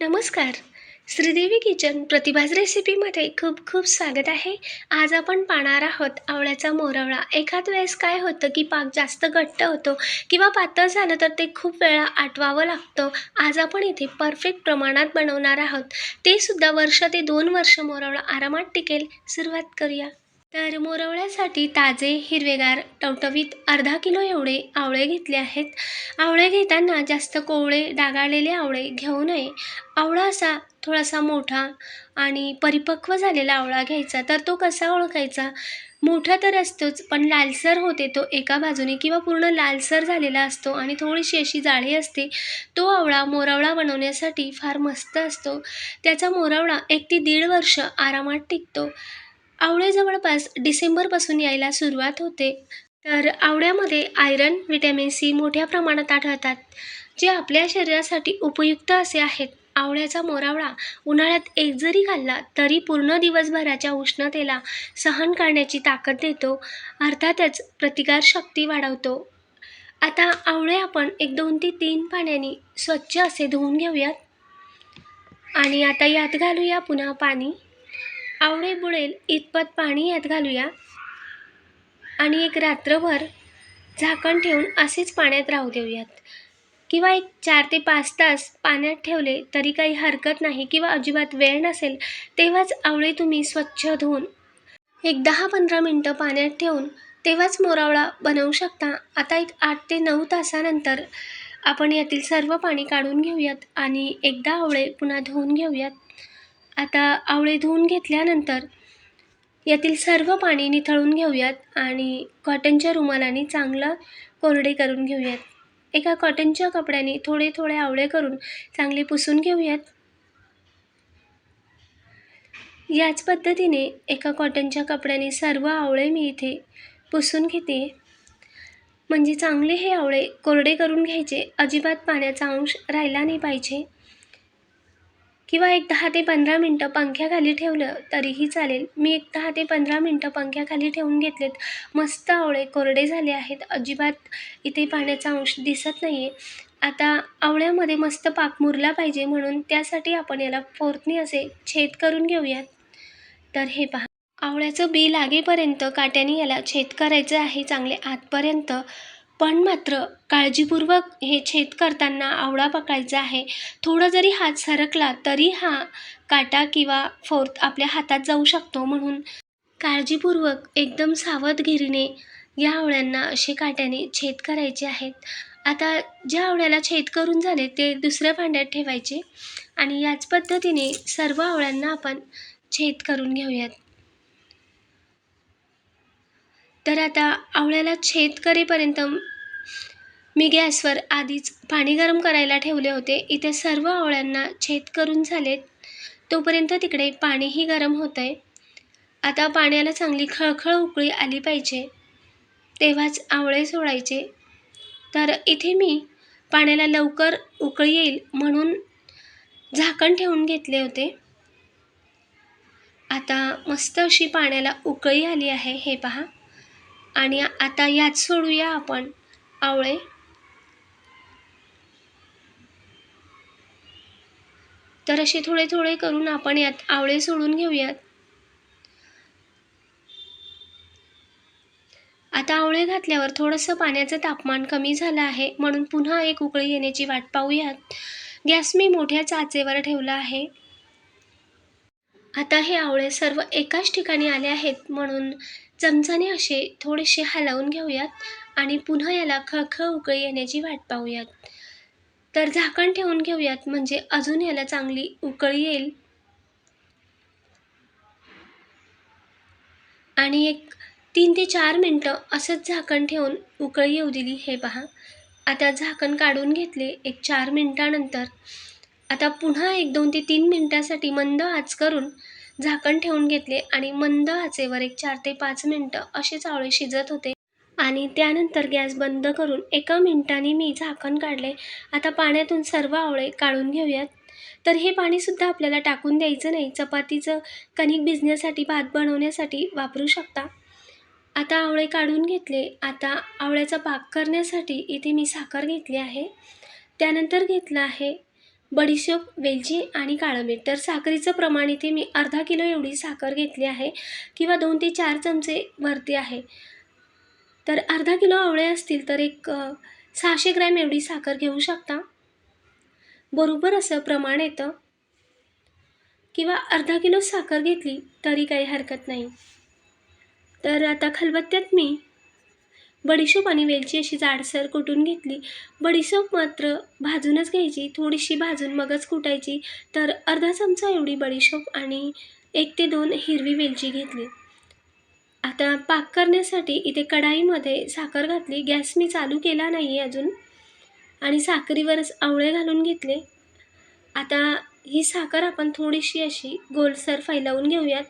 नमस्कार. श्रीदेवी किचन प्रतिभाज रेसिपीमध्ये खूप खूप स्वागत आहे. आज आपण पाहणार आहोत आवळ्याचा मोरवळा. एखाद वेळेस काय होतं की पाक जास्त घट्ट होतो किंवा पातळ झालं तर ते खूप वेळा आटवावं लागतं. आज आपण इथे परफेक्ट प्रमाणात बनवणार आहोत. ते सुद्धा वर्ष ते दोन वर्ष मोरवळा आरामात टिकेल. सुरुवात करूया. तर मोरवळ्यासाठी ताजे हिरवेगार टवटवीत अर्धा किलो एवढे आवळे घेतले आहेत. आवळे घेताना जास्त कोवळे डागाळलेले आवळे घेऊ नये. आवळा असा थोडासा मोठा आणि परिपक्व झालेला आवळा घ्यायचा तर तो कसा ओळखायचा? मोठा तर असतोच पण लालसर होते तो एका बाजूने किंवा पूर्ण लालसर झालेला असतो आणि थोडीशी अशी जाळी असते. तो आवळा मोरवळा बनवण्यासाठी फार मस्त असतो. त्याचा मोरावळा एक ते दीड वर्ष आरामात टिकतो. आवळे जवळपास डिसेंबरपासून यायला सुरुवात होते. तर आवळ्यामध्ये आयरन व्हिटॅमिन सी मोठ्या प्रमाणात आढळतात जे आपल्या शरीरासाठी उपयुक्त असे आहेत. आवळ्याचा मोरावळा उन्हाळ्यात एक जरी खाल्ला तरी पूर्ण दिवसभराच्या उष्णतेला सहन करण्याची ताकद देतो अर्थातच प्रतिकारशक्ती वाढवतो. आता आवळे आपण एक दोन ते तीन पाण्याने स्वच्छ असे धुवून घेऊयात. आणि आता यात घालूया पुन्हा पाणी. आवळे बुडेल इतपत पाणी यात घालूया. आणि एक रात्रभर झाकण ठेवून असेच पाण्यात राहू देऊयात. किंवा एक चार ते पाच तास पाण्यात ठेवले तरी काही हरकत नाही किंवा अजिबात वेळ नसेल तेव्हाच आवळे तुम्ही स्वच्छ धुवून एक दहा पंधरा मिनटं पाण्यात ठेवून तेव्हाच मोरावळा बनवू शकता. आता एक आठ ते नऊ तासानंतर आपण यातील सर्व पाणी काढून घेऊयात आणि एकदा आवळे पुन्हा धुवून घेऊयात. आता आवळे धुवून घेतल्यानंतर यातील सर्व पाणी निथळून घेऊयात आणि कॉटनच्या रुमालाने चांगलं कोरडे करून घेऊयात. एका कॉटनच्या कपड्याने थोडे थोडे आवळे करून चांगले पुसून घेऊयात. याच पद्धतीने एका कॉटनच्या कपड्याने सर्व आवळे मी इथे पुसून घेते. म्हणजे चांगले हे आवळे कोरडे करून घ्यायचे अजिबात पाण्याचा अंश राहिला नाही पाहिजे. किंवा एक दहा ते पंधरा मिनटं पंख्याखाली ठेवलं तरीही चालेल. मी एक दहा ते पंधरा मिनटं पंख्याखाली ठेवून घेतलेत. मस्त आवळे कोरडे झाले आहेत. अजिबात इथे पाण्याचा अंश दिसत नाही आहे आता आवळ्यामध्ये मस्त पाक मुरला पाहिजे म्हणून त्यासाठी आपण याला फोर्थनी असे छेद करून घेऊयात. तर हे पहा. आवळ्याचं बी लागेपर्यंत काट्याने याला छेद करायचं आहे चांगले आतपर्यंत. पण मात्र काळजीपूर्वक हे छेद करताना आवळा पकडायचा आहे. थोडा जरी हात सरकला तरी हा काटा किंवा फोर्थ आपल्या हातात जाऊ शकतो म्हणून काळजीपूर्वक एकदम सावधगिरीने या आवळ्यांना असे काट्याने छेद करायचे आहेत. आता ज्या आवळ्याला छेद करून झाले ते दुसऱ्या भांड्यात ठेवायचे आणि याच पद्धतीने सर्व आवळ्यांना आपण छेद करून घेऊयात. तर आता आवळ्याला छेद करेपर्यंत मी गॅसवर आधीच पाणी गरम करायला ठेवले होते. इथे सर्व आवळ्यांना छेद करून झालेत. तोपर्यंत तिकडे पाणीही गरम होतं आहे आता पाण्याला चांगली खळखळ उकळी आली पाहिजे. तेव्हाच आवळे सोडायचे. तर इथे मी पाण्याला लवकर उकळी येईल म्हणून झाकण ठेवून घेतले होते. आता मस्त अशी पाण्याला उकळी आली आहे. हे पहा. आणि आता यात सोडूया आपण आवळे. तर असे थोडे थोडे करून आपण यात आवळे सोडून घेऊयात. आता आवळे घातल्यावर थोडंसं पाण्याचं तापमान कमी झालं आहे म्हणून पुन्हा एक उकळी येण्याची वाट पाहूयात. गॅस मी मोठ्या चाचेवर ठेवला आहे. आता हे आवळे सर्व एकाच ठिकाणी आले आहेत म्हणून चमचाने असे थोडेसे हलवून घेऊयात आणि पुन्हा याला खळखळ उकळी येण्याची वाट पाहूयात. तर झाकण ठेवून घेऊयात म्हणजे अजून याला चांगली उकळी येईल. आणि एक तीन ते चार मिनटं असंच झाकण ठेवून उकळी येऊ दिली. हे पहा. आता झाकण काढून घेतले एक चार मिनटानंतर. आता पुन्हा एक दोन ते तीन मिनटासाठी मंद आच करून झाकण ठेवून घेतले आणि मंद आचेवर एक चार ते पाच मिनटं असेच आवळे शिजत होते. आणि त्यानंतर गॅस बंद करून एका मिनिटाने मी झाकण काढले. आता पाण्यातून सर्व आवळे काढून घेऊयात. तर हे पाणीसुद्धा आपल्याला टाकून द्यायचं नाही. चपातीचं कणिक भिजण्यासाठी भात बनवण्यासाठी वापरू शकता. आता आवळे काढून घेतले. आता आवळ्याचा पाक करण्यासाठी इथे मी साखर घेतली आहे. त्यानंतर घेतलं आहे बडीशेप वेलची आणि काळं मीठ तर साखरेचं प्रमाण इथे मी अर्धा किलो एवढी साखर घेतली आहे किंवा दोन ते चार चमचे वरती आहे. तर अर्धा किलो आवळे असतील तर एक सहाशे ग्रॅम एवढी साखर घेऊ शकता. बरोबर असं प्रमाण येतं. किंवा अर्धा किलो साखर घेतली तरी काही हरकत नाही. तर आता खलबत्त्यात मी बडीशोप आणि वेलची अशी जाडसर कुटून घेतली. बडीशोप मात्र भाजूनच घ्यायची. थोडीशी भाजून मगच कुटायची. तर अर्धा चमचा एवढी बडीशोप आणि एक ते दोन हिरवी वेलची घेतली. आता पाक करण्यासाठी इथे कढाईमध्ये साखर घातली. गॅस मी चालू केला नाही आहे अजून. आणि साखरीवरच आवळे घालून घेतले. आता ही साखर आपण थोडीशी अशी गोलसर फैलावून घेऊयात.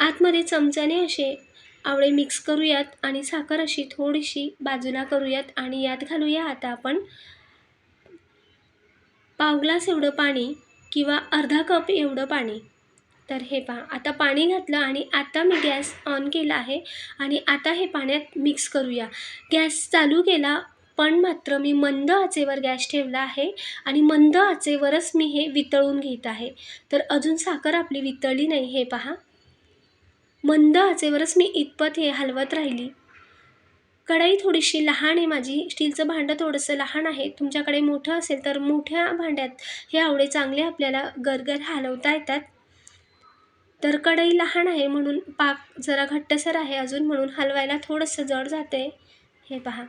आतमध्ये चमच्याने असे आवळे मिक्स करूयात आणि साखर अशी थोडीशी बाजूला करूयात आणि यात घालूया आता आपण पाव ग्लास एवढं पाणी किंवा अर्धा कप एवढं पाणी. तर हे पहा आता पाणी घातलं आणि आता मी गॅस ऑन केला आहे आणि आता हे पाण्यात मिक्स करूया. गॅस चालू केला पण मात्र मी मंद आचेवर गॅस ठेवला आहे आणि मंद आचेवरच मी हे वितळून घेत आहे. तर अजून साखर आपली वितळली नाही हे पहा. मंद आचेवरच मी इतपत हे हलवत राहिली. कढाई थोडीशी लहान आहे माझी. स्टीलचं भांडं थोडंसं लहान आहे. तुमच्याकडे मोठं असेल तर मोठ्या भांड्यात हे आवळे चांगले आपल्याला गरगर हलवता येतात. तर कढई लहान आहे म्हणून पाक जरा घट्टसर आहे अजून म्हणून हलवायला थोडंसं जड जाते हे पहा.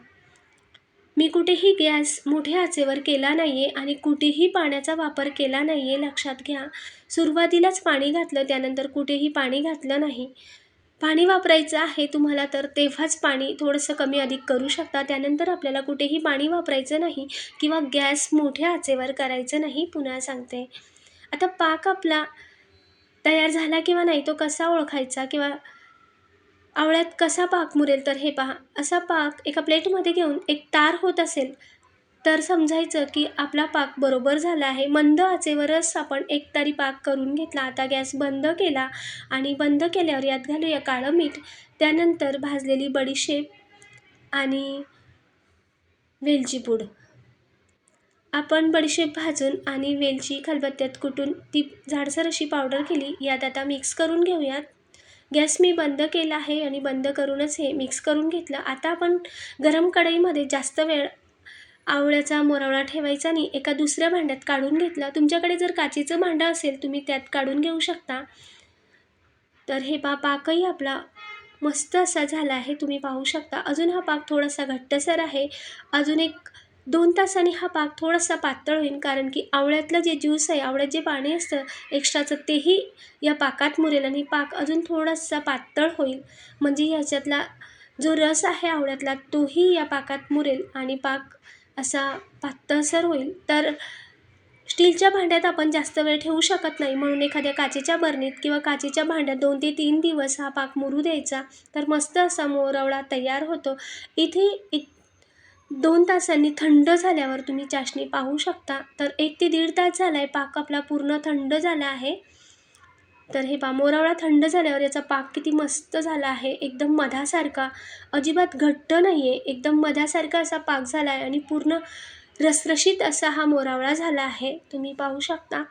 मी कुठेही गॅस मोठ्या आचेवर केला नाही आहे आणि कुठेही पाण्याचा वापर केला नाही आहे लक्षात घ्या. सुरुवातीलाच पाणी घातलं त्यानंतर कुठेही पाणी घातलं नाही. पाणी वापरायचं आहे तुम्हाला तर तेव्हाच पाणी थोडंसं कमी अधिक करू शकता. त्यानंतर आपल्याला कुठेही पाणी वापरायचं नाही किंवा गॅस मोठ्या आचेवर करायचं नाही पुन्हा सांगते. आता पाक आपला तयार झाला किंवा नाही तो कसा ओळखायचा किंवा आवळ्यात कसा पाक मुरेल तर हे पहा. असा पाक एका प्लेटमध्ये घेऊन एक तार होत असेल तर समजायचं की आपला पाक बरोबर झाला आहे. मंद आचेवरच आपण एक तारी पाक करून घेतला. आता गॅस बंद केला आणि बंद केल्यावर यात घालूया काळं मीठ. त्यानंतर भाजलेली बडीशेप आणि वेलची पूड. आपण बडीशेप भाजून आणि वेलची खलबत्त्यात कुटून ती झाडसर अशी पावडर केली. यात आता मिक्स करून घेऊयात. गॅस मी बंद केला आहे आणि बंद करूनच हे मिक्स करून घेतलं. आता आपण गरम कढईमध्ये जास्त वेळ आवळ्याचा मोरावळा ठेवायचा नाही एका दुसऱ्या भांड्यात काढून घेतला. तुमच्याकडे जर काचेचं भांडं असेल तुम्ही त्यात काढून घेऊ शकता. तर हे पा पाकही आपला मस्त असा झाला आहे तुम्ही पाहू शकता. अजून हा पाक थोडासा घट्टसर आहे. अजून एक दोन तासांनी हा पाक थोडासा पातळ होईल कारण की आवळ्यातलं जे ज्यूस आहे आवळ्यात जे पाणी असतं एक्स्ट्राचं तेही या पाकात मुरेल आणि पाक अजून थोडासा पातळ होईल. म्हणजे ह्याच्यातला जो रस आहे आवळ्यातला तोही या पाकात मुरेल आणि पाक असा पातळसर होईल. तर स्टीलच्या भांड्यात आपण जास्त वेळ ठेवू शकत नाही. म्हणून एखाद्या काचेच्या बरणीत किंवा काचेच्या भांड्यात दोन ते तीन दिवस हा पाक मुरू द्यायचा. तर मस्त असा मोरवडा तयार होतो. इथे इत दोन तासांनी थंड झाल्यावर तुम्ही चाशणी पाहू शकता. तर एक ते दीड तास झाला आहे पाक आपला पूर्ण थंड झाला आहे. तर हे पा मोरावळा थंड झाल्यावर याचा पाक किती मस्त झाला आहे. एकदम मधासारखा अजिबात घट्ट नाही आहे एकदम मधासारखा असा पाक झाला आहे आणि पूर्ण रसरशीत असा हा मोरावळा झाला आहे. तुम्ही पाहू शकता.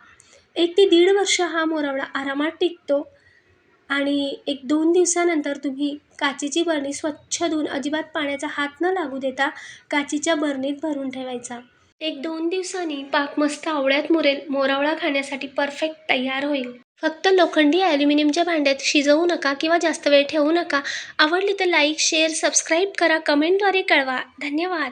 एक ते दीड वर्ष हा मोरावळा आरामात टिकतो. आणि एक दोन दिवसानंतर तुम्ही काचेची बरणी स्वच्छ धुवून अजिबात पाण्याचा हात न लागू देता काचेच्या बरणीत भरून ठेवायचा. एक दोन दिवसांनी पाक मस्त आवळ्यात मुरेल मोरावळा खाण्यासाठी परफेक्ट तयार होईल. फक्त लोखंडी ॲल्युमिनियमच्या भांड्यात शिजवू नका किंवा जास्त वेळ ठेवू नका. आवडली तर लाईक शेअर सबस्क्राईब करा. कमेंटद्वारे कळवा. धन्यवाद.